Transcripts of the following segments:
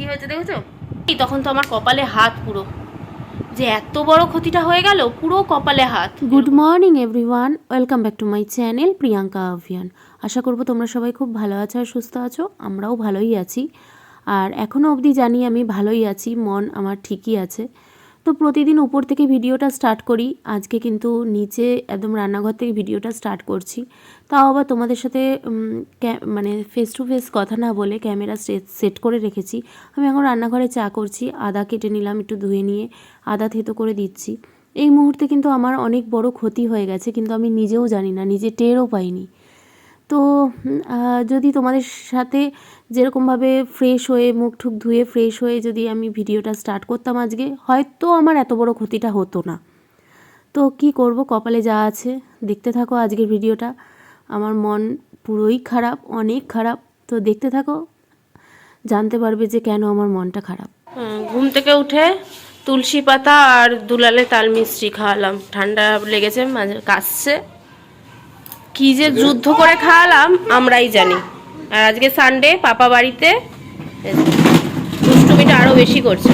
কি হয়েছে, দেখেছ? তখন তো আমার কপালে হাত পুরো। যে এত বড় ক্ষতিটা হয়ে গেল, পুরো কপালে হাত। Good morning everyone welcome back to my channel Priyanka Abhiyan আশা করব তোমরা সবাই খুব ভালো আছো আর সুস্থ আছো, আমরাও ভালোই আছি। আর এখনও অবধি জানি আমি ভালোই আছি, মন আমার ঠিকই আছে। তো প্রতিদিন উপর থেকে ভিডিওটা স্টার্ট করি। আজকে কিন্তু নিচে একদম রান্নাঘর থেকে ভিডিওটা স্টার্ট করছি। তাও আবার তোমাদের সাথে মানে ফেস টু ফেস কথা না বলে ক্যামেরা সেট করে রেখেছি। আমি এখন রান্নাঘরে চা করছি, আদা কেটে নিলাম একটু ধুয়ে নিয়ে, আদা থেতো করে দিচ্ছি। এই মুহূর্তে কিন্তু আমার অনেক বড় ক্ষতি হয়ে গেছে, কিন্তু আমি নিজেও জানি না, নিজে টেরও পাইনি। তো যদি তোমাদের সাথে যেরকমভাবে ফ্রেশ হয়ে মুখ ঠুক ধুয়ে ফ্রেশ হয়ে যদি আমি ভিডিওটা স্টার্ট করতাম আজকে, হয়তো আমার এত বড় ক্ষতিটা হতো না। তো কি করব? কপালে যা আছে, দেখতে থাকো আজকের ভিডিওটা। আমার মন পুরোই খারাপ, অনেক খারাপ। তো দেখতে থাকো, জানতে পারবে যে কেন আমার মনটা খারাপ। ঘুম থেকে উঠে তুলসী পাতা আর দুলালে তাল মিষ্টি খাওয়ালাম। ঠান্ডা লেগেছে, মাঝে কাশছে। কি যে যুদ্ধ করে খাওয়ালাম আমরাই জানি। আর আজকে সানডে পাপা বাড়িতে দুষ্টুমিটা আরও বেশি করছে।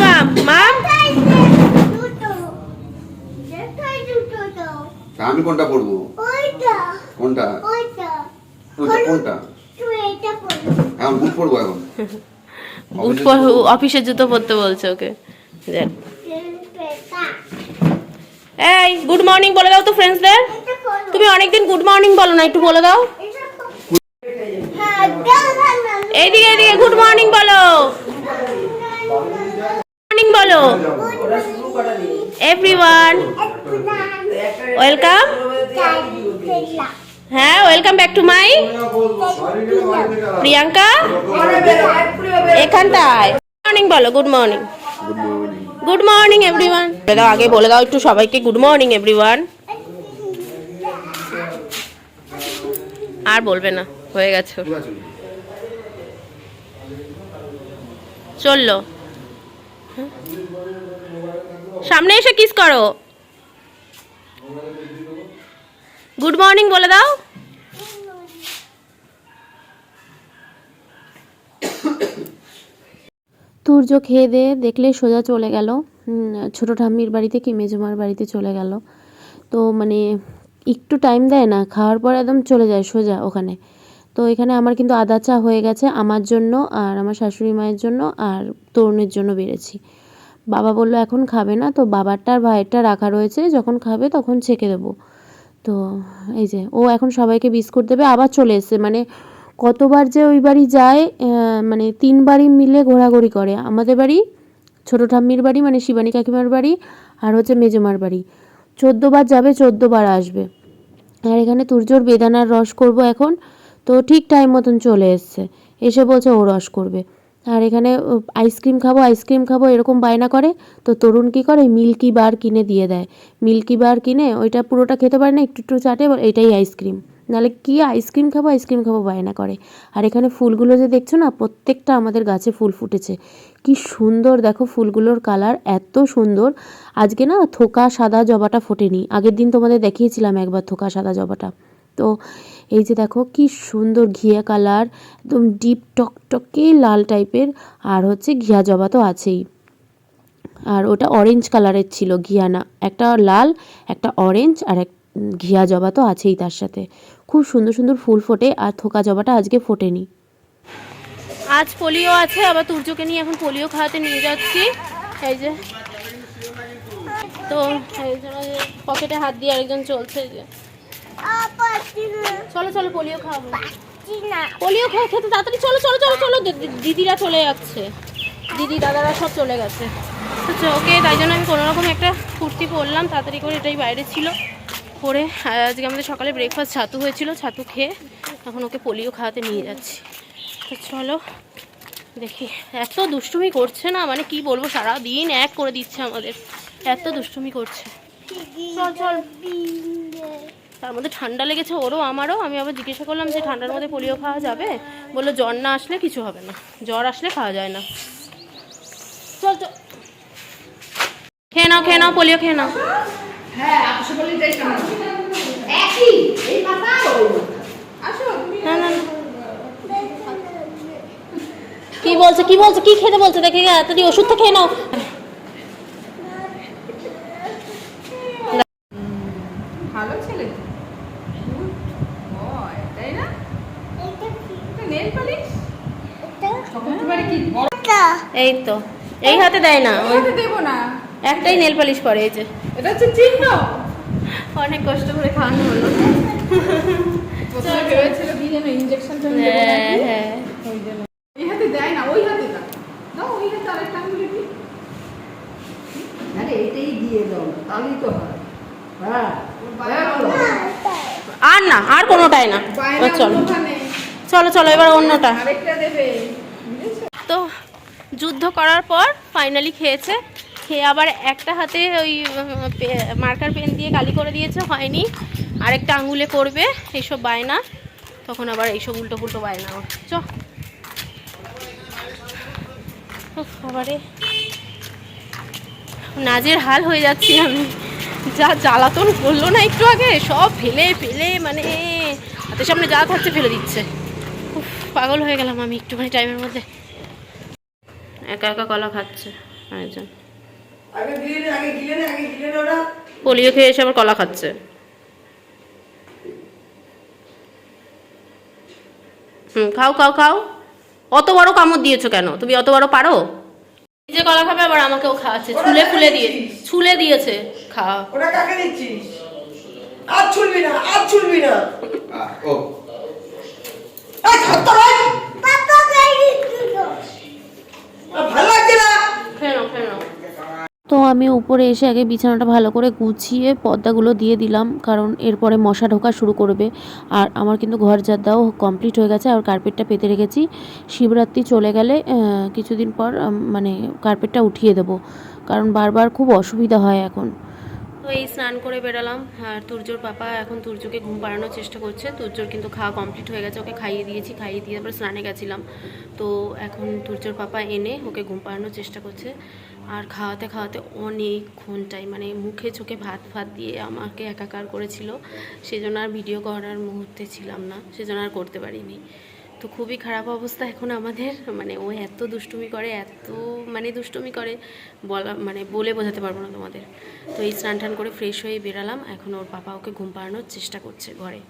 মাম মাম আমি কোনটা পড়ব? কোনটা? কোনটা? এখন বুট পড়ব এখন। বুট পর- অফিসের জুতো পরতে বলছে ওকে। দেখ। এই গুড মর্নিং বলে দাও তো ফ্রেন্ডসদের তুমি অনেকদিন গুড মর্নিং বলো না একটু বলে দাও। এইদিকে এইদিকে গুড মর্নিং বলো। মর্নিং বলো। এভরিওয়ান ওয়েলকাম হ্যাঁ welcome back to my Priyanka. এখানটায়। মর্নিং বলো good morning good morning everyone বলে দাও আগে বলে দাও একটু সবাইকে গুড মর্নিং এভরিওয়ান আর বলবে না হয়ে গেছে চলল? সামনে এসে কিস করো। গুড মর্নিং বলে দাও। তুর্য খেয়ে দিয়ে দেখলে সোজা চলে গেল। উম, ছোট ঠাম্মির বাড়িতে কি মেজমার বাড়িতে চলে গেল। তো মানে একটু টাইম দেয় না, খাওয়ার পর একদম চলে যায়, সোজা ওখানে। তো এখানে আমার কিন্তু আদা চা হয়ে গেছে আমার জন্য আর আমার শাশুড়ি মায়ের জন্য আর তরুণের জন্য বেড়েছি। বাবা বলল, এখন খাবে না। তো বাবারটা আর ভাইয়েরটা রাখা রয়েছে, যখন খাবে তখন ছেঁকে দেবো। তো এই যে, ও এখন সবাইকে বিস্কুট দেবে, আবার চলে এসছে। মানে কতবার যে ওই বাড়ি যায় মানে তিন বাড়ি মিলে ঘোরাঘুরি করে। আমাদের বাড়ি, ছোটো ঠাম্মির বাড়ি মানে শিবানী কাকিমার বাড়ি, আর হচ্ছে মেজমার বাড়ি। চোদ্দোবার যাবে, চোদ্দোবার আসবে। আর এখানে তুর্যর বেদানার রস করব এখন। তো ঠিক টাইম মতন চলে এসছে। এসে বলছে ও রস করবে। আর এখানে আইসক্রিম খাব আইসক্রিম খাব, এরকম বায়না করে। তো তরুণ কী করে? মিল্কি বার কিনে দিয়ে দেয়। মিল্কি বার কিনে ওইটা পুরোটা খেতে পারে না, একটু একটু চাটে এটাই আইসক্রিম নাহলে কি আইসক্রিম খাব আইসক্রিম খাব বায়না করে। আর এখানে ফুলগুলো যে দেখছ না, প্রত্যেকটা আমাদের গাছে ফুল ফুটেছে। কি সুন্দর দেখো ফুলগুলোর কালার এত সুন্দর। আজকে না থোকা সাদা জবাটা ফোটেনি। আগের দিন তোমাদের দেখিয়েছিলাম একবার থোকা সাদা জবাটা। তো এই যে দেখো কি সুন্দর ঘিয়া কালার একদম ডিপ টকটকে লাল টাইপের আর হচ্ছে ঘিয়া জবা তো আছেই। আর ওটা অরেঞ্জ কালারের ছিল, ঘিয়া না। একটা লাল, একটা অরেঞ্জ আর এক ঘিয়া জবা তো আছেই তার সাথে। খুব সুন্দর সুন্দর ফুল ফোটে আর থোকা জবাটা আজকে ফোটেনি। আজ পোলিও আছে, আবার তুর্যকে নিয়ে এখন পোলিও খাওয়াতে নিয়ে যাচ্ছি। এই যে। তো পকেটে হাত দিয়ে আরেকজন চলছে যে। চলো চলো, পোলিও খাওয়াবো। পোলিও খেয়ে খেতে তাড়াতাড়ি চলো চলো চলো চলো দিদিরা চলে যাচ্ছে। দিদি, দাদারা সব চলে গেছে। তো ওকে তাই জন্য আমি কোনো রকম একটা কুর্তি পরলাম, তাড়াতাড়ি করে এটাই বাইরে ছিল। আর আজকে আমাদের সকালে ব্রেকফাস্ট ছাতু হয়েছিল, ছাতু খেয়ে এখন ওকে পোলিও খাওয়াতে নিয়ে যাচ্ছি। চলো দেখি। এত দুষ্টুমি করছে না মানে কি বলব সারা দিন এক করে দিচ্ছে আমাদের। এত দুষ্টুমি করছে। তার মধ্যে ঠান্ডা লেগেছে, ওরও আমারও। আমি আবার জিজ্ঞাসা করলাম যে ঠান্ডার মধ্যে পোলিও খাওয়া যাবে? বলল, জ্বর না আসলে কিছু হবে না। জ্বর আসলে খাওয়া যায় না। চল চল। খেয়ে নাও খেয়ে নাও পোলিও খেয়ে নাও। না না কি বলছে কি বলছে কি খেতে বলছে দেখে তাড়াতাড়ি ওষুধটা খেয়ে নাও। ভালো ছেলে তাই না? Nail polish? একেবারে কি? বড়? এই তো এই হাতে দেয় না ওই হাতে দেবো না। একটাই নেল পালিশ পরে এই যে। এটা হচ্ছে চিহ্ন। অনেক কষ্ট করে খাওয়ানো হলো। ভেবেছিল কি যেন ইঞ্জেকশন হ্যাঁ হ্যাঁ। ওই জন্য। এই হাতে দেয় না ওই হাতে দাও দাও ওই হাতে আরেকটা আঙুলে দিই। আরে এটাই দিয়ে দাও তাহলেই তো হয়। হ্যাঁ আর না আর কোনোটাই না। এবার চলো। চলো চলো এবার অন্যটা। আরেকটা দেবে। বুঝেছ? তো যুদ্ধ করার পর ফাইনালি খেয়েছে। খেয়ে আবার একটা হাতে ওই মার্কার পেন দিয়ে কালি করে দিয়েছে হয়নি। আরেকটা আঙুলে করবে এইসব বায়না। তখন আবার এইসব উল্টো পুল্টো বায়না। চ। উফ, নাজের হাল হয়ে যাচ্ছি আমি। যা জ্বালাতন করল না একটু আগে সব ফেলে ফেলে মানে হাতের সামনে যা থাকছে ফেলে দিচ্ছে। উফ, পাগল হয়ে গেলাম আমি একটুখানি টাইমের মধ্যে। একা একা কলা খাচ্ছে আরেকজন। পোলিও খেয়ে এসে আবার কলা খাচ্ছে। হুম খাও খাও খাও। অত বড় কামড় দিয়েছ কেন? তুমি অত বড় পারো? নিজে কলা খাবে আবার আমাকেও খাওয়াচ্ছে। ছুলে ফুলে দিয়ে ছুলে দিয়েছে। খাওয়া ওরা কাকে দিচ্ছিস? আর ছুলবি না আর ছুলবি না। ও। এই খাতো ভাই আর ভালো লাগছে না খেয়ে নাও খেয়ে নাও তো আমি উপরে এসে আগে বিছানাটা ভালো করে গুছিয়ে পর্দাগুলো দিয়ে দিলাম, কারণ এরপরে মশা ঢোকা শুরু করবে। আর আমার কিন্তু ঘর যাদাও কমপ্লিট হয়ে গেছে, আর কার্পেটটা পেতে রেখেছি। শিবরাত্রি চলে গেলে কিছুদিন পর মানে কার্পেটটা উঠিয়ে দেবো, কারণ বারবার খুব অসুবিধা হয় এখন। তো এই স্নান করে বেরালাম। আর তুর্যর পাপা এখন তুর্যকে ঘুম পাড়ানোর চেষ্টা করছে। তুর্যর কিন্তু খাওয়া কমপ্লিট হয়ে গেছে, ওকে খাইয়ে দিয়েছি, খাইয়ে দিয়ে তারপরে স্নানে গেছিলাম। তো এখন তুর্যর পাপা এনে ওকে ঘুম পাড়ানোর চেষ্টা করছে। আর খাওয়াতে খাওয়াতে অনেকক্ষণ টাইম মানে মুখে চোখে ভাত ফাত দিয়ে আমাকে একাকার করেছিল। সেজন্য আর ভিডিও করার মুহূর্তে ছিলাম না, সেজন্য আর করতে পারিনি। তো খুবই খারাপ অবস্থা এখন আমাদের। মানে ও এত দুষ্টুমি করে, এত মানে দুষ্টুমি করে, বলা মানে বলে বোঝাতে পারব না তোমাদের। তো এই স্নান টান করে ফ্রেশ হয়ে বেরালাম। এখন ওর পাপা ওকে ঘুম পাড়ানোর চেষ্টা করছে ঘরে।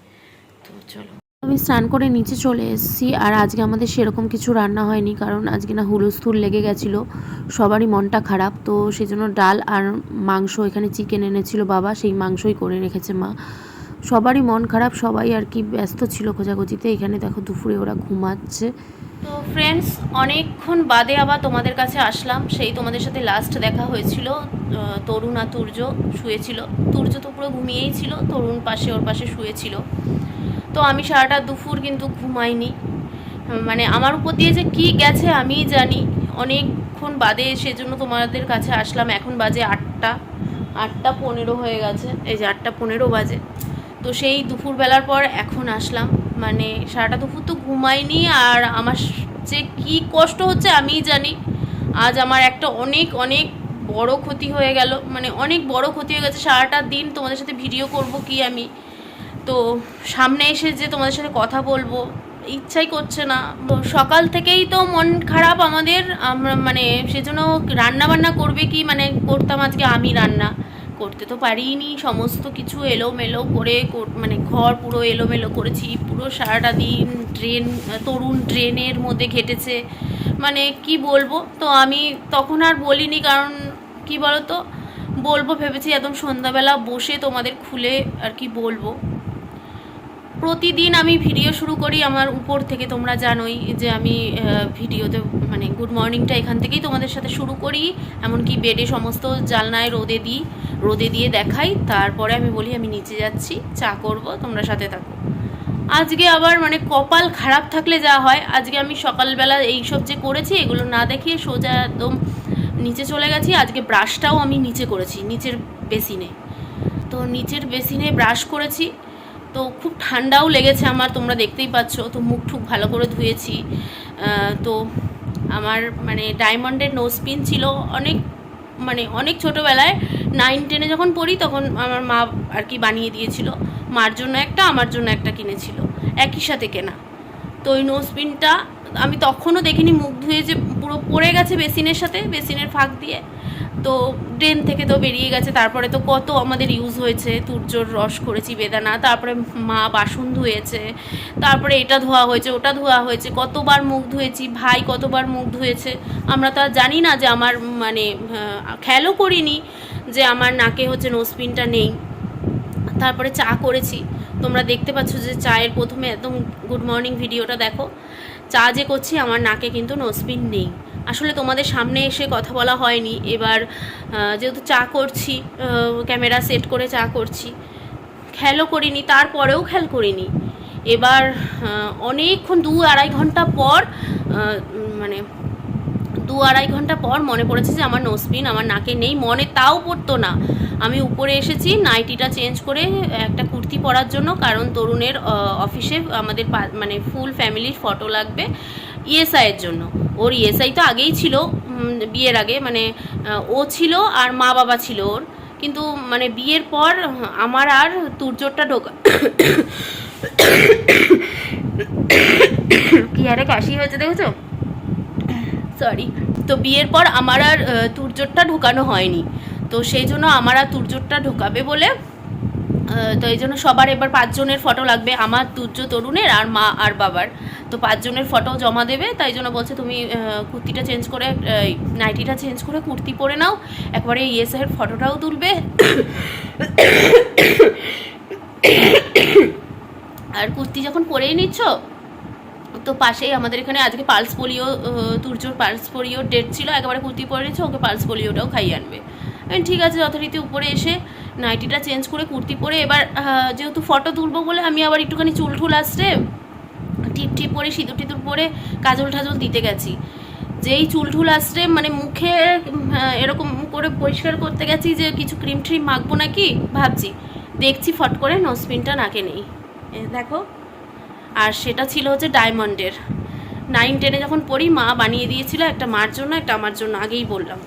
তো চলো। আমি স্নান করে নিচে চলে এসেছি আর আজকে আমাদের সেরকম কিছু রান্না হয়নি কারণ আজকে না হুলস্থুল লেগে গেছিল। সবারই মনটা খারাপ, তো সেই জন্য ডাল আর মাংস এখানে চিকেন এনেছিল বাবা, সেই মাংসই করে রেখেছে মা। সবারই মন খারাপ, সবাই আর কি ব্যস্ত ছিল খোঁজাখুঁজিতে। এখানে দেখো দুপুরে ওরা ঘুমাচ্ছে। তো ফ্রেন্ডস অনেকক্ষণ বাদে আবার তোমাদের কাছে আসলাম। সেই তোমাদের সাথে লাস্ট দেখা হয়েছিল। তরুণ আর তুর্য শুয়েছিল। তুর্য তো পুরো ঘুমিয়েই ছিল, তরুণ পাশে ওর পাশে শুয়েছিল। তো আমি সারাটা দুপুর কিন্তু ঘুমাইনি। মানে আমার উপর দিয়ে যে কি গেছে আমি জানি। অনেকক্ষণ বাদে সেজন্য তোমাদের কাছে আসলাম। এখন বাজে আটটা আটটা পনেরো হয়ে গেছে। এই যে আটটা পনেরো বাজে। তো সেই দুপুরবেলার পর এখন আসলাম। মানে সারাটা দুপুর তো ঘুমাইনি আর আমার যে কি কষ্ট হচ্ছে আমিই জানি। আজ আমার একটা অনেক অনেক বড় ক্ষতি হয়ে গেল। মানে অনেক বড় ক্ষতি হয়ে গেছে। সারাটা দিন তোমাদের সাথে ভিডিও করব কি আমি। তো সামনে এসে যে তোমাদের সাথে কথা বলব, ইচ্ছাই করছে না। সকাল থেকেই তো মন খারাপ আমাদের। আমরা মানে সেজন্য রান্না বান্না করবে কি? মানে করতাম আজকে আমি রান্না। করতে তো পারিনি, সমস্ত কিছু এলোমেলো করে মানে ঘর পুরো এলোমেলো করেছি, পুরো সারাটা দিন ট্রেন তরুণ ট্রেনের মধ্যে ঘেটেছে। মানে কি বলব? তো আমি তখন আর বলিনি, কারণ কি বলতো? বলব ভেবেছি একদম সন্ধ্যাবেলা বসে তোমাদের খুলে আর কি বলব। প্রতিদিন আমি ভিডিও শুরু করি আমার উপর থেকে, তোমরা জানোই যে আমি ভিডিওতে মানে গুড মর্নিংটা এখান থেকেই তোমাদের সাথে শুরু করি। এমনকি বেডে সমস্ত জালনায় রোদে দিই, রোদে দিয়ে দেখাই। তারপরে আমি বলি, আমি নিচে যাচ্ছি, চা করব, তোমরা সাথে থাকো। আজকে আবার মানে কপাল খারাপ থাকলে যা হয়, আজকে আমি সকালবেলা এইসব যে করেছি, এগুলো না দেখিয়ে সোজা একদম নিচে চলে গেছি। আজকে ব্রাশটাও আমি নিচে করেছি, নিচের বেসিনে। তো নিচের বেসিনে ব্রাশ করেছি। তো খুব ঠান্ডাও লেগেছে আমার, তোমরা দেখতেই পাচ্ছ, তো মুখ ঠুক ভালো করে ধুয়েছি। তো আমার মানে ডায়মন্ডের নোজ পিন ছিল অনেক মানে অনেক ছোটোবেলায় নাইন টেনে যখন পড়ি তখন আমার মা আর কি বানিয়ে দিয়েছিল। মার জন্য একটা, আমার জন্য একটা কিনেছিল, একই সাথে কেনা। তো ওই নোজ পিনটা আমি তখনও দেখিনি, মুখ ধুয়ে যে পুরো পড়ে গেছে বেসিনের সাথে, বেসিনের ফাঁক দিয়ে। তো ড্রেন থেকে তো বেরিয়ে গেছে, তারপরে তো কত আমাদের ইউজ হয়েছে তুর্যর রস করেছি, বেদানা, তারপরে মা বাসন ধুয়েছে, তারপরে এটা ধোয়া হয়েছে, ওটা ধোয়া হয়েছে, কতবার মুখ ধুয়েছি, ভাই কতবার মুখ ধুয়েছে, আমরা তো জানি না যে আমার মানে খেয়ালও করিনি যে আমার নাকে হচ্ছে নোসপিনটা নেই। তারপরে চা করেছি, তোমরা দেখতে পাচ্ছ যে চায়ের প্রথমে একদম গুড মর্নিং ভিডিওটা দেখো। চা যে করছি, আমার নাকে কিন্তু নোসপিন নেই। আসলে তোমাদের সামনে এসে কথা বলা হয়নি। এবার যেহেতু চা করছি ক্যামেরা সেট করে চা করছি, খেয়ালও করিনি, তারপরেও খেল করিনি। এবার অনেকক্ষণ, দু আড়াই ঘণ্টা পর মানে দু আড়াই ঘণ্টা পর মনে পড়েছে যে আমার নোসপিন আমার নাকে নেই, মনে তাও পড়তো না। আমি উপরে এসেছি, নাইটিটা চেঞ্জ করে একটা কুর্তি পরার জন্য, কারণ তরুণের অফিসে আমাদের মানে ফুল ফ্যামিলির ফটো লাগবে ইএসআইয়ের জন্য। ওর ইএসআই তো আগেই ছিল বিয়ের আগে মানে ও ছিল আর মা বাবা ছিল ওর। কিন্তু মানে বিয়ের পর আমার আর তুর্যটা ঢোকা কি আরে কাশি হয়েছে, দেখেছ? সরি তো বিয়ের পর আমার আর তুর্যটা ঢোকানো হয়নি। তো সেই জন্য আমার আর তুর্যটা ঢোকাবে বলে তো এই জন্য সবার এবার পাঁচজনের ফটো লাগবে। আমার তুর্য তরুণের আর মা আর বাবার। তো পাঁচজনের ফটো জমা দেবে, তাই জন্য বলছে তুমি কুর্তিটা চেঞ্জ করে নাইটিটা চেঞ্জ করে কুর্তি পরে নাও। একবারে ইয়েসের ফটোটাও তুলবে। আর কুর্তি যখন পরেই নিচ্ছ তো পাশেই আমাদের এখানে আজকে পালস পোলিও তুর্যর পালস পোলিওর ডেট ছিল, একেবারে কুর্তি পরে নিচ্ছে ওকে পালস পোলিওটাও খাইয়ে আনবে। ঠিক আছে, যথারীতি উপরে এসে নাইটিটা চেঞ্জ করে কুর্তি পরে এবার যেহেতু ফটো তুলবো বলে আমি আবার একটুখানি চুল ঠুল আসছে, টিপ টিপ পরে, সিঁদুর টিঁদুর পরে কাজল ঠাজল দিতে গেছি। যেই চুল ঠুল আসছে মানে মুখে এরকম করে পরিষ্কার করতে গেছি যে কিছু ক্রিম ট্রিম মাখবো নাকি, ভাবছি। দেখছি ফট করে নসপিনটা নাকে নেই। দেখো। আর সেটা ছিল হচ্ছে ডায়মন্ডের। নাইন টেনে যখন পড়ি, মা বানিয়ে দিয়েছিল একটা মার জন্য, একটা আমার জন্য, আগেই বললাম।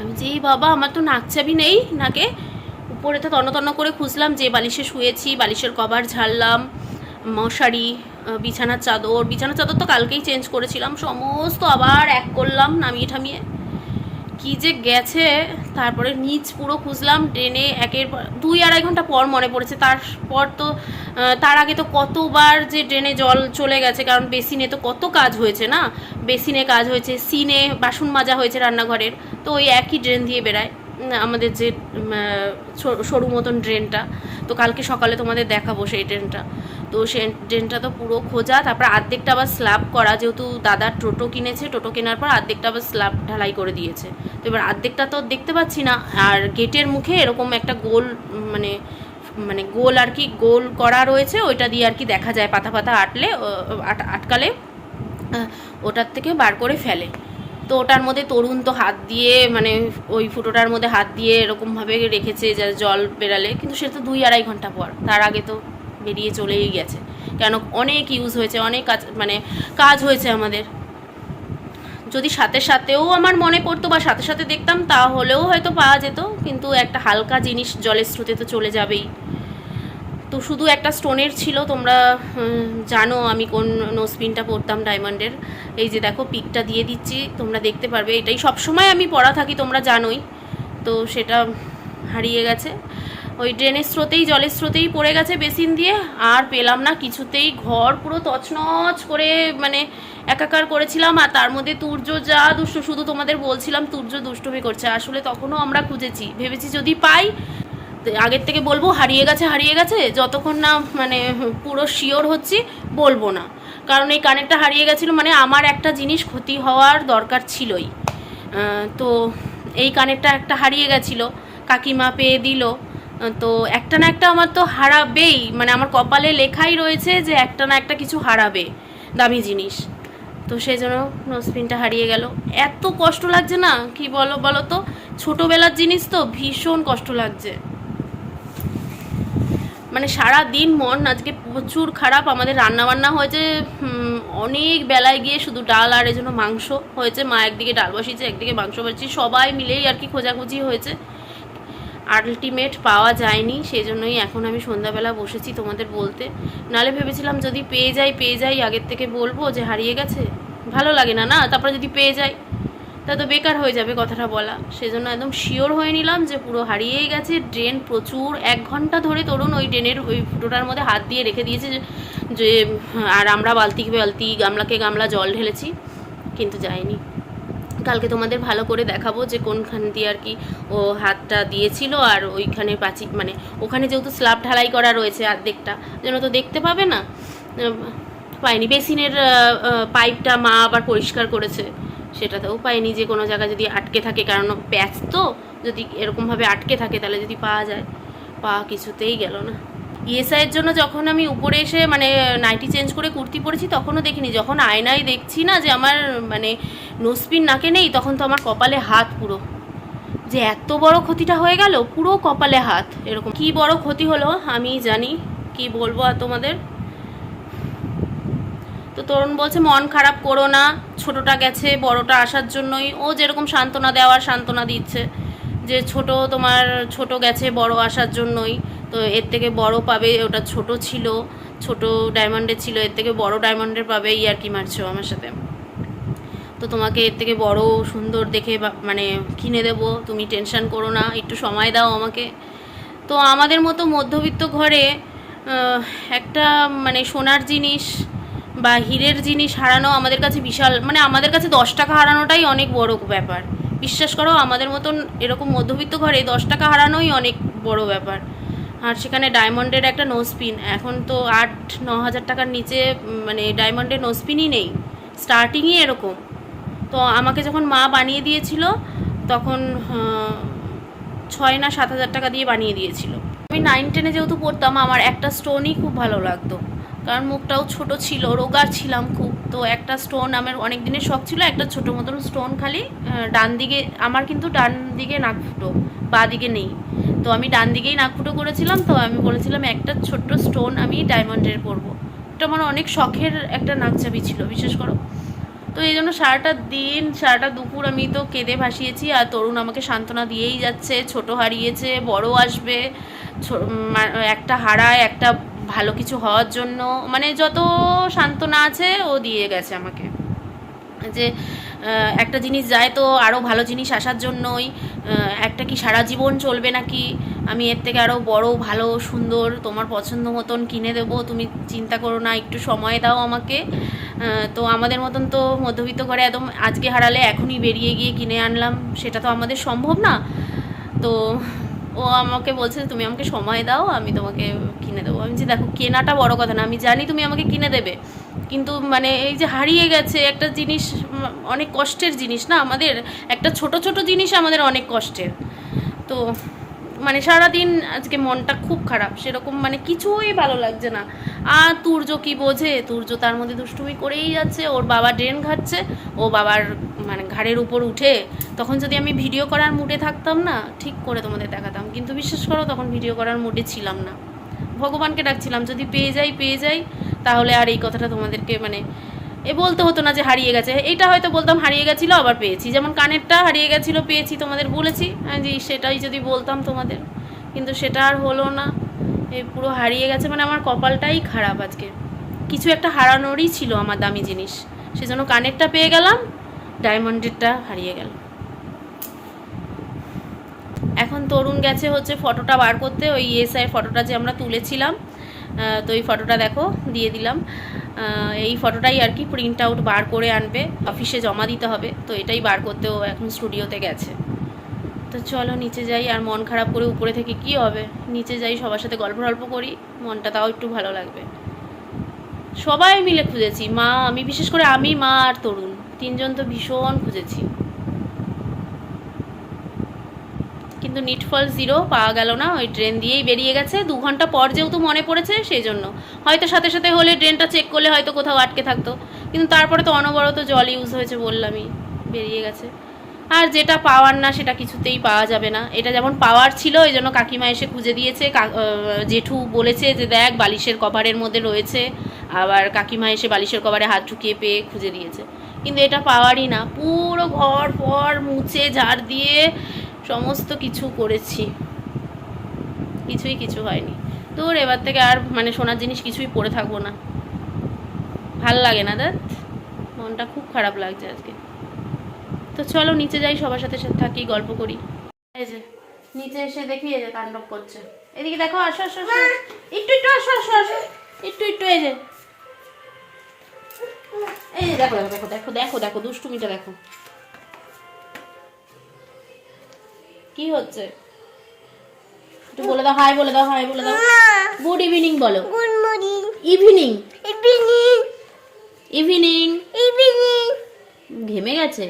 আমি যে বাবা, আমার তো নাক চাবি নেই, নাকে? উপরে তো তন্ন তন্ন করে খুঁজলাম, যে বালিশে শুয়েছি, বালিশের কভার ঝাড়লাম, মশারি বিছানার চাদর বিছানার চাদর তো কালকেই চেঞ্জ করেছিলাম, সমস্ত আবার এক করলাম, নামিয়ে ঠামিয়ে। কি যে গেছে তারপরে নিচ পুরো খুঁজলাম ট্রেনে একের পর দুই আড়াই ঘণ্টা পর মনে পড়েছে। তারপর তো তার আগে তো কতবার যে ড্রেনে জল চলে গেছে কারণ বেসিনে তো কত কাজ হয়েছে না? বেসিনে কাজ হয়েছে সিনে বাসন মাজা হয়েছে রান্নাঘরের তো ওই একই ড্রেন দিয়ে উম, আমাদের যে সরু- মতন ড্রেনটা। তো কালকে সকালে তোমাদের দেখাবো সেই ড্রেনটা। তো সেই ড্রেনটা তো পুরো খোঁজা, তারপর আর্ধেকটা আবার স্ল্যাব করা, যেহেতু দাদা টোটো কিনেছে, টোটো কেনার পর আর্ধেকটা আবার স্ল্যাব ঢালাই করে দিয়েছে। তো এবার আর্ধেকটা তো দেখতে পাচ্ছি না, আর গেটের মুখে এরকম একটা গোল মানে মানে গোল আর কি, গোল করা রয়েছে, ওইটা দিয়ে আর কি দেখা যায় পাতা পাতা আটলে আটকালে ওটার থেকে বার করে ফেলে। তো ওটার মধ্যে তরুণ তো হাত দিয়ে মানে ওই ফুটোটার মধ্যে হাত দিয়ে এরকমভাবে রেখেছে, যা জল বেরালে, কিন্তু সেটা তো দুই আড়াই ঘণ্টা পর, তার আগে তো বেরিয়ে চলেই গেছে। কেন? অনেক ইউজ হয়েছে, অনেক কাজ মানে কাজ হয়েছে আমাদের। যদি সাথে সাথেও আমার মনে পড়তো বা সাথে সাথে দেখতাম, তাহলেও হয়তো পাওয়া যেত, কিন্তু একটা হালকা জিনিস জলের স্রোতে তো চলে যাবেই। তো শুধু একটা স্টোনের ছিল, তোমরা জানো আমি কোন নোসপিনটা পরতাম ডায়মন্ডের এই যে দেখো, পিকটা দিয়ে দিচ্ছি, তোমরা দেখতে পারবে। এটাই সবসময় আমি পরা থাকি, তোমরা জানোই। তো সেটা হারিয়ে গেছে। ওই ড্রেনের স্রোতেই, জলের স্রোতেই পড়ে গেছে বেসিন দিয়ে। আর পেলাম না কিছুতেই। ঘর পুরো তছনছ করে মানে একাকার করেছিলাম। আর তার মধ্যে তুর্য যা দুষ্ট, শুধু তোমাদের বলছিলাম, তুর্য দুষ্টুমি করছে। আসলে তখনও আমরা খুঁজেছি। ভেবেছি যদি পাই, আগের থেকে বলব, হারিয়ে গেছে হারিয়ে গেছে। যতক্ষণ না মানে পুরো শিওর হচ্ছি, বলব না। কারণ এই কানেরটা হারিয়ে গেছিল মানে আমার একটা জিনিস ক্ষতি হওয়ার দরকার ছিলই। তো এই কানেরটা একটা হারিয়ে গেছিল। কাকিমা পেয়ে দিল। তো একটা না একটা আমার তো হারাবেই। মানে আমার কপালে লেখাই রয়েছে যে একটা না একটা কিছু হারাবে দামি জিনিস। তো সেই জন্য নোসপিনটা হারিয়ে গেল। এত কষ্ট লাগছে না? কি বলো বলো তো? ছোটোবেলার জিনিস তো ভীষণ কষ্ট লাগছে। মানে সারা দিন মন, আজকে প্রচুর খারাপ। আমাদের রান্না বান্না হয়েছে অনেক বেলায় গিয়ে শুধু ডাল আর এজন্য মাংস হয়েছে। মা একদিকে ডাল বসিয়েছে, একদিকে মাংস বসিয়েছে। সবাই মিলেই আর কি খোঁজাখুঁজি হয়েছে। আলটিমেট পাওয়া যায়নি সেই জন্যই এখন আমি সন্ধ্যাবেলা বসেছি তোমাদের বলতে। নালে ভেবেছিলাম যদি পেয়ে যাই পেয়ে যাই, আগের থেকে বলব যে হারিয়ে গেছে। ভালো লাগে না না, তারপরে যদি পেয়ে যাই, তা তো বেকার হয়ে যাবে কথাটা বলা। সেজন্য একদম শিওর হয়ে নিলাম যে পুরো হারিয়েই গেছে ড্রেন প্রচুর। এক ঘণ্টা ধরে তরুণ ওই ড্রেনের ওই ফুটোটার মধ্যে হাত দিয়ে রেখে দিয়েছে যে- যে, আর আমরা বালতি বালতি গামলাকে গামলা জল ঢেলেছি, কিন্তু যায়নি। কালকে তোমাদের ভালো করে দেখাবো যে কোনখান দিয়ে আর কি ও হাতটা দিয়েছিল আর ওইখানে পাচি মানে ওখানে যেহেতু স্ল্যাব ঢালাই করা রয়েছে অর্ধেকটা যেন তো দেখতে পাবে না? পাইনি। বেসিনের পাইপটা মা আবার পরিষ্কার করেছে। সেটাতেও পাইনি যে কোনো জায়গায় যদি আটকে থাকে, কারণ প্যাচ তো, যদি এরকমভাবে আটকে থাকে তাহলে যদি পাওয়া যায় পাওয়া কিছুতেই গেল না। ইএসআইয়ের জন্য যখন আমি উপরে এসে মানে নাইটি চেঞ্জ করে কুর্তি পরেছি, তখনও দেখিনি। যখন আয়নায় দেখছি না যে আমার মানে নোসপিন নাকে নেই, তখন তো আমার কপালে হাত পুরো। যে এত বড় ক্ষতিটা হয়ে গেল, পুরো কপালে হাত, এরকম। কি বড় ক্ষতি হলো, আমি জানি। কি বলব আর তোমাদের? তো তরুণ বলছে, মন খারাপ করো না, ছোটটা গেছে, বড়টা আসার জন্যই। ও যেরকম সান্ত্বনা দেওয়ার সান্ত্বনা দিচ্ছে, যে ছোট তোমার, ছোট গেছে, বড় আসার জন্যই। তো এর থেকে বড় পাবে, ওটা ছোট ছিল, ছোট ডায়মন্ডের ছিল, এর থেকে বড় ডায়মন্ডের পাবে এই আর কি মারছো আমার সাথে। তো তোমাকে এর থেকে বড়, সুন্দর দেখে মানে কিনে দেবো, তুমি টেনশন করো না, একটু সময় দাও আমাকে। তো আমাদের মতো মধ্যবিত্ত ঘরে একটা মানে সোনার জিনিস বা হীরের জিনিস হারানো আমাদের কাছে বিশাল মানে আমাদের কাছে দশ টাকা হারানোটাই অনেক বড় ব্যাপার। বিশ্বাস করো, আমাদের মতন এরকম মধ্যবিত্ত ঘরে দশ টাকা হারানোই অনেক বড় ব্যাপার। আর সেখানে ডায়মন্ডের একটা নোসপিন এখন তো আট ন হাজার টাকার নিচে মানে ডায়মন্ডের নোসপিনই নেই। স্টার্টিংই এরকম। তো আমাকে যখন মা বানিয়ে দিয়েছিল, তখন ছয় না সাত হাজার টাকা দিয়ে বানিয়ে দিয়েছিল। আমি নাইন টেনে যেহেতু পড়তাম, আমার একটা স্টোনই খুব ভালো লাগতো। কারণ মুখটাও ছোট ছিল রোগা ছিলাম খুব। তো একটা স্টোন আমার অনেক দিনের শখ ছিল, একটা ছোট মতন স্টোন খালি ডান দিকে, আমার কিন্তু ডান দিকে নাক ফুটো, বা দিকে নেই। তো আমি ডান দিকেই নাক ফুটো করেছিলাম, তো আমি বলেছিলাম একটা ছোট্ট স্টোন আমি ডায়মন্ডের পরবো এটা আমার অনেক শখের একটা নাকচাবি ছিল, বিশেষ করো। তো এই জন্য সারাটা দিন, সারাটা দুপুর আমি তো কেঁদে ভাসিয়েছি, আর তরুণ আমাকে সান্ত্বনা দিয়েই যাচ্ছে, ছোট হারিয়েছে, বড় আসবে একটা হারায়, একটা ভালো কিছু হওয়ার জন্য মানে যত সান্ত্বনা আছে ও দিয়ে গেছে আমাকে। যে একটা জিনিস যায় তো আরও ভালো জিনিস আসার জন্যই একটা কি সারা জীবন চলবে নাকি? আমি এর থেকে আরও বড়, ভালো, সুন্দর, তোমার পছন্দ মতন কিনে দেবো, তুমি চিন্তা করো না, একটু সময় দাও আমাকে। তো আমাদের মতন তো মধ্যবিত্ত ঘরে একদম আজকে হারালে এখনই বেরিয়ে গিয়ে কিনে আনলাম, সেটা তো আমাদের সম্ভব না। তো ও আমাকে বলছে, তুমি আমাকে সময় দাও, আমি তোমাকে কিনে দেবো। আমি যে দেখো, কেনাটা বড় কথা না, আমি জানি তুমি আমাকে কিনে দেবে। কিন্তু মানে এই যে হারিয়ে গেছে, একটা জিনিস, অনেক কষ্টের জিনিস না আমাদের? একটা ছোট ছোট জিনিস আমাদের অনেক কষ্টের। তো মানে সারাদিন আজকে মনটা খুব খারাপ, সেরকম মানে কিছুই ভালো লাগছে না। আর তুর্য কি বোঝে? তুর্য তার মধ্যে দুষ্টুমি করেই যাচ্ছে, ওর বাবা ড্রেন ঘাটছে, ও বাবার মানে ঘাড়ের উপর উঠে তখন যদি আমি ভিডিও করার মুডে থাকতাম না, ঠিক করে তোমাদের দেখাতাম। কিন্তু বিশ্বাস করো, তখন ভিডিও করার মুডে ছিলাম না। ভগবানকে ডাকছিলাম, যদি পেয়ে যাই পেয়ে যাই, তাহলে আর এই কথাটা তোমাদেরকে মানে এ বলতে হতো না যে হারিয়ে গেছে। এইটা হয়তো বলতাম, হারিয়ে গেছিল, আবার পেয়েছি। যেমন কানেরটা, হারিয়ে গেছিল, পেয়েছি, তোমাদের বলেছি। আমি যে সেটাই যদি বলতাম তোমাদের। কিন্তু সেটা আর হলো না। এই পুরো হারিয়ে গেছে মানে আমার কপালটাই খারাপ আজকে। কিছু একটা হারানোরই ছিল আমার দামি জিনিস। সেজন্য কানেরটা পেয়ে গেলাম ডায়মন্ডেরটা হারিয়ে গেল। এখন তরুণ গেছে হচ্ছে ফটোটা বার করতে, ওই ইএসআই ফটোটা যে আমরা তুলেছিলাম তো এই ফটোটা দেখো, দিয়ে দিলাম। এই ফটোটাই আর কি প্রিন্ট আউট বার করে আনবে অফিসে জমা দিতে হবে, তো এটাই বার করতেও এখন স্টুডিওতে গেছে। তো চলো নিচে যাই, আর মন খারাপ করে উপরে থেকে কি হবে? নিচে যাই, সবার সাথে গল্প গল্প করি, মনটা তাও একটু ভালো লাগবে। সবাই মিলে খুঁজেছি, মা, আমি বিশেষ করে আমি, মা আর তরুণ, তিনজন তো ভীষণ খুঁজেছি। কিন্তু নিটফল জিরো পাওয়া গেল না, ওই ট্রেন দিয়েই বেরিয়ে গেছে। দু ঘণ্টা পর যেহেতু মনে পড়েছে সেই জন্য হয়তো সাথে সাথে হলে ড্রেনটা চেক করলে হয়তো কোথাও আটকে থাকতো। কিন্তু তারপরে তো অনবরত জল ইউজ হয়েছে বললামই, বেরিয়ে গেছে। আর যেটা পাওয়ার না, সেটা কিছুতেই পাওয়া যাবে না। এটা যেমন পাওয়ার ছিল, এই জন্য কাকিমা এসে খুঁজে দিয়েছে। জেঠু বলেছে যে দেখ, বালিশের কভারের মধ্যে রয়েছে। আবার কাকিমা এসে বালিশের কভারে হাত ঢুকিয়ে পেয়ে খুঁজে দিয়েছে। কিন্তু এটা পাওয়ারই না। পুরো ঘর পর মুছে, ঝাড় দিয়ে সমস্ত কিছু করেছি। কিছুই কিছু হয়নি। তোর এবার থেকে আর মানে সোনার জিনিস কিছুই পরে থাকব না। ভালো লাগে না দাদ মনটা খুব খারাপ লাগছে আজকে। তো চলো নিচে যাই, সবার সাথে থাকি, গল্প করি। এই যে, নিচে এসে দেখি এই যে তাণ্ডব করছে। এদিকে দেখো, আসো আসো আসো। একটু একটু আসো আসো আসো। একটু একটু, এই যে। এই যে, দেখো দেখো দেখো দেখো দেখো দেখো, দুষ্টুমিটা দেখো। কি হচ্ছে? একটু বলে দাও হাই বলে দাও হাই বলে দাও। গুড ইভিনিং বলো। Good morning. Evening Evening. Evening Evening. ঘেমে গেছে?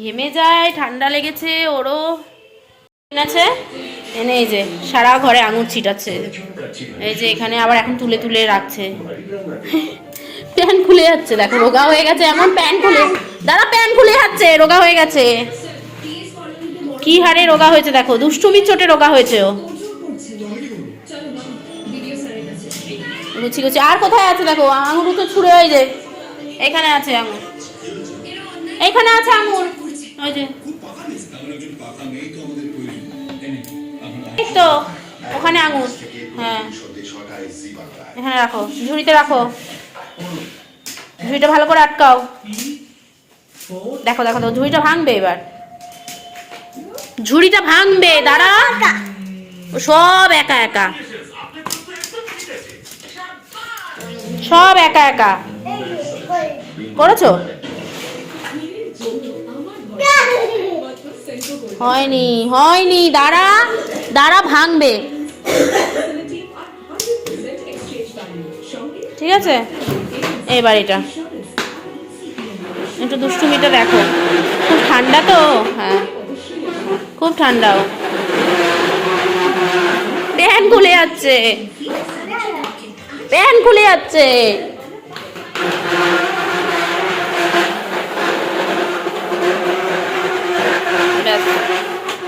ঘেমে যায় ঠান্ডা লেগেছে ওরও আছে এনে এই যে সারা ঘরে আঙুর ছিটাচ্ছে। এই যে এখানে আবার এখন তুলে তুলে রাখছে। প্যান খুলে যাচ্ছে, দেখো, রোগা হয়ে গেছে এমন প্যান খুলে দাদা প্যান খুলে যাচ্ছে, রোগা হয়ে গেছে। কি হারে রোগা হয়েছে, দেখো, দুষ্টুমির চোটে রোগা হয়েছে ও। গুছি গুছি আর কোথায় আছে, দেখো, আঙুর তো ছুঁড়ে ওই যে, এখানে আছে আঙুর। এখানে আছে আঙুর। ওই যে। তো, ওখানে আঙুর হ্যাঁ। এখানে রাখো, ঝুড়িতে রাখো। ঝুড়িটা ভালো করে আটকাও। দেখো দেখো দেখো ঝুড়িটা ভাঙবে এবার। ঝুড়িটা ভাঙবে দাঁড়া। সব একা একা। সব একা একা। করেছ? হয়নি হয়নি দাঁড়া দাঁড়া ভাঙবে। ঠিক আছে? এবার এটা। একটু দুষ্টুমিটা দেখো। খুব ঠান্ডা তো? হ্যাঁ। খুব ঠান্ডাও। প্যান খুলে যাচ্ছে। প্যান খুলে যাচ্ছে।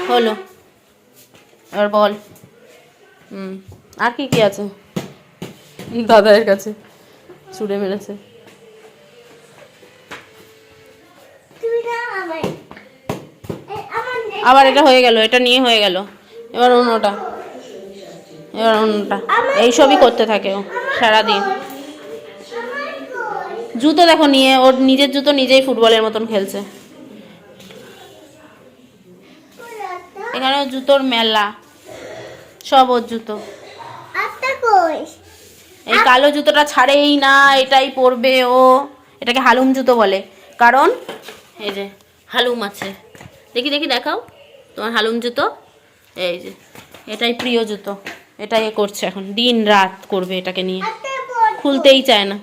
হলো। আর বল। হুম। আর কি কি আছে? দাদার কাছে। ছুড়ে মেরেছে। আবার এটা হয়ে গেল এটা নিয়ে হয়ে গেল। এবার অন্যটা। এবার অন্যটা। এইসবই করতে থাকে ও সারাদিন। জুতো দেখো নিয়ে ওর নিজের জুতো নিজেই ফুটবলের মতন খেলছে। এখানে জুতোর মেলা। সব ওর জুতো? এই কালো জুতোটা ছাড়েই না, এটাই পরবে ও। এটাকে হালুম জুতো বলে। কারণ এই যে হালুম আছে। দেখি দেখি, দেখাও। তোমার হালুম জুতো। এই যে, এটাই প্রিয় জুতো। এটাই করছে এখন। দিন রাত করবে এটাকে নিয়ে। খুলতেই চায় না।